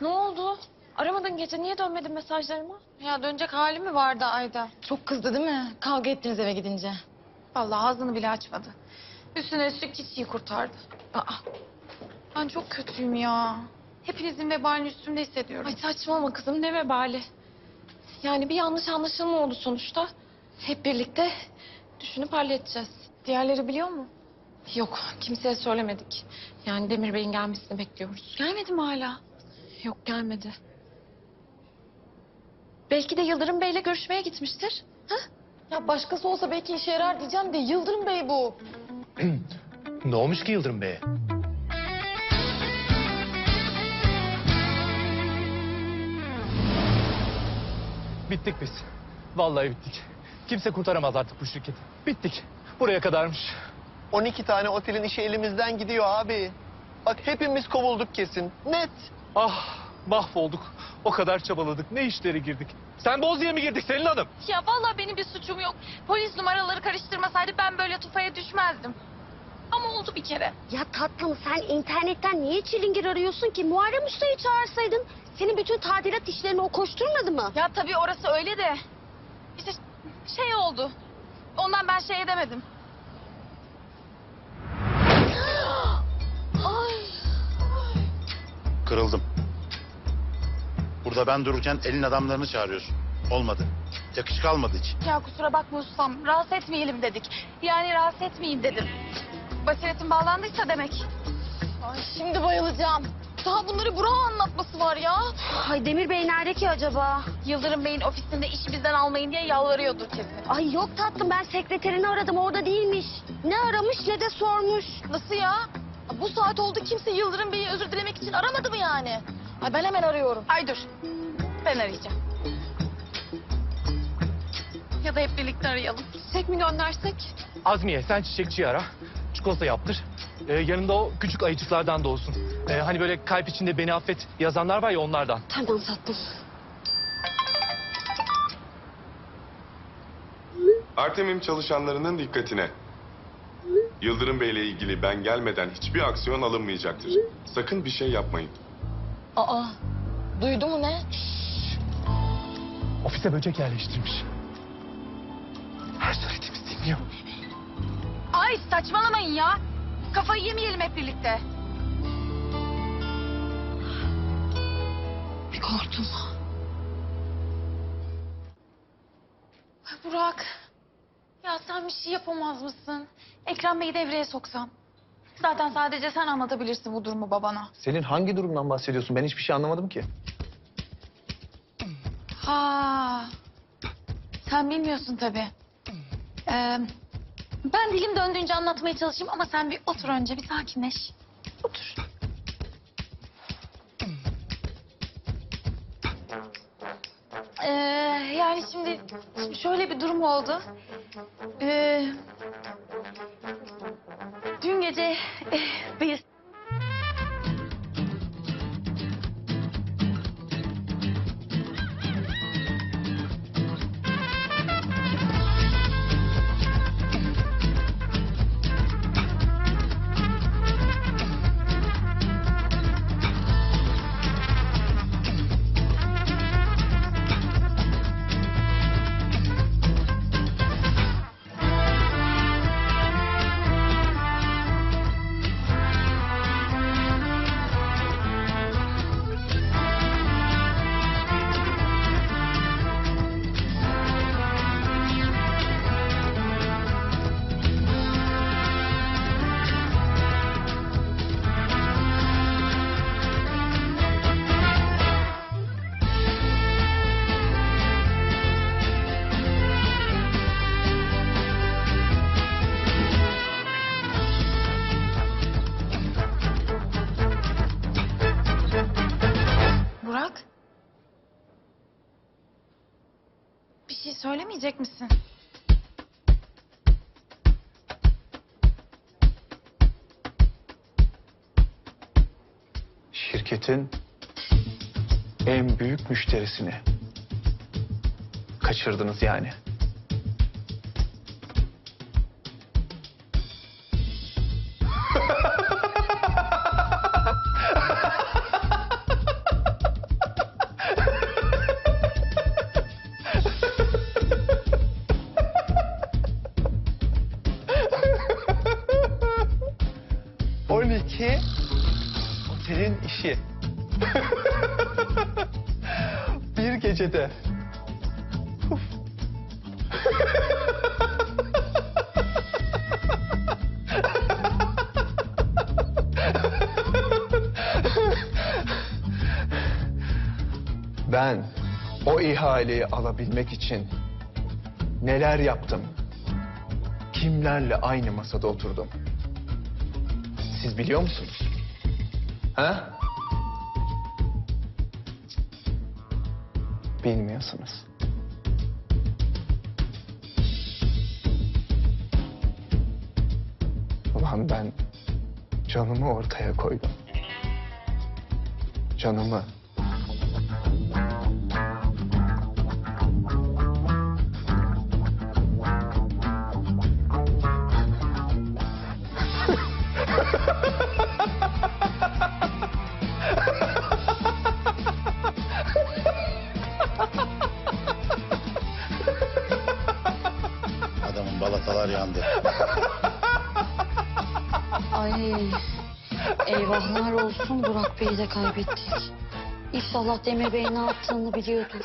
Ne oldu? Aramadın gece niye dönmedin mesajlarıma? Ya dönecek hali mi vardı Ayda? Çok kızdı değil mi? Kavga ettiniz eve gidince. Vallahi ağzını bile açmadı. Üstüne üstlük çiçeği kurtardı. Aa, Ben çok kötüyüm ya. Hepinizin vebalini üstümde hissediyorum. Ay saçmalama kızım ne vebali. Yani bir yanlış anlaşılma oldu sonuçta. Hep birlikte düşünüp halledeceğiz. Diğerleri biliyor mu? Yok kimseye söylemedik. Yani Demir Bey'in gelmesini bekliyoruz. Gelmedi mi hala? Yok gelmedi. Belki de Yıldırım Bey'le görüşmeye gitmiştir. Ha? ya başkası olsa belki işe yarar diyeceğim de Yıldırım Bey bu. Ne olmuş ki Yıldırım Bey'e? Bittik biz. Vallahi bittik. Kimse kurtaramaz artık bu şirketi. Bittik. Buraya kadarmış. 12 tane otelin işi elimizden gidiyor abi. Bak hepimiz kovulduk kesin. Net. Ah mahvolduk. O kadar çabaladık. Ne işlere girdik. Sen Bozcu'ya mı girdik Selin Hanım? Ya vallahi benim bir suçum yok. Polis numaraları karıştırmasaydı ben böyle tufaya düşmezdim. Ama oldu bir kere. Ya tatlım sen internetten niye çilingir arıyorsun ki? Muharrem Usta'yı çağırsaydın. Senin bütün tadilat işlerini o koşturmadı mı? Ya tabii orası öyle de. İşte şey oldu. Ondan ben şey edemedim. Kırıldım. Burada ben dururken elin adamlarını çağırıyorsun. Olmadı. Yakışık almadı hiç. Ya kusura bakma ustam. Rahatsız etmeyelim dedik. Yani rahatsız etmeyeyim dedim. Basiretin bağlandıysa demek. Ay şimdi bayılacağım. Daha bunları Burak'a anlatması var ya. Ay Demir Bey nerede ki acaba? Yıldırım Bey'in ofisinde işi bizden almayın diye yalvarıyordur kesin. Ay yok tatlım ben sekreterini aradım orada değilmiş. Ne aramış ne de sormuş. Nasıl ya? Bu saat oldu kimse Yıldırım Bey'i özür dilemek için aramadı mı yani? Ay ben hemen arıyorum. Ay dur. Ben arayacağım. Ya da hep birlikte arayalım. Çiçek mi göndersek? Azmiye sen çiçekçiyi ara. Çikolata yaptır. Ee, yanında o küçük ayıcıklardan da olsun. Ee, hani böyle kalp içinde beni affet yazanlar var ya onlardan. Tamam tatlım. Artemim çalışanlarının dikkatine. Yıldırım Bey ile ilgili ben gelmeden hiçbir aksiyon alınmayacaktır. Sakın bir şey yapmayın. Aa, duydu mu ne? Ofise böcek yerleştirmiş. Her söylediğimiz dinliyor. Ay saçmalamayın ya. Kafayı yemeyelim hep birlikte. Bir korktum. Burak. Sen bir şey yapamaz mısın? Ekrem Bey'i devreye soksan. Zaten sadece sen anlatabilirsin bu durumu babana. Selin hangi durumdan bahsediyorsun? Ben hiçbir şey anlamadım ki. Ha. Sen bilmiyorsun tabii. Ee, ben dilim döndüğünce anlatmaya çalışayım ama sen bir otur önce bir sakinleş. Otur. Ee, yani şimdi şöyle bir durum oldu. Ee, dün gece eh, biz şey söylemeyecek misin? Şirketin en büyük müşterisini kaçırdınız yani. Otelin işi. bir gecede. Ben o ihaleyi alabilmek için neler yaptım? Kimlerle aynı masada oturdum? Siz biliyor musunuz? Ha? Bilmiyorsunuz. Ulan ben canımı ortaya koydum. Canımı. Balatalar yandı. Ay eyvahlar olsun Burak Bey'i de kaybettik. İnşallah Demir Bey ne yaptığını biliyordur.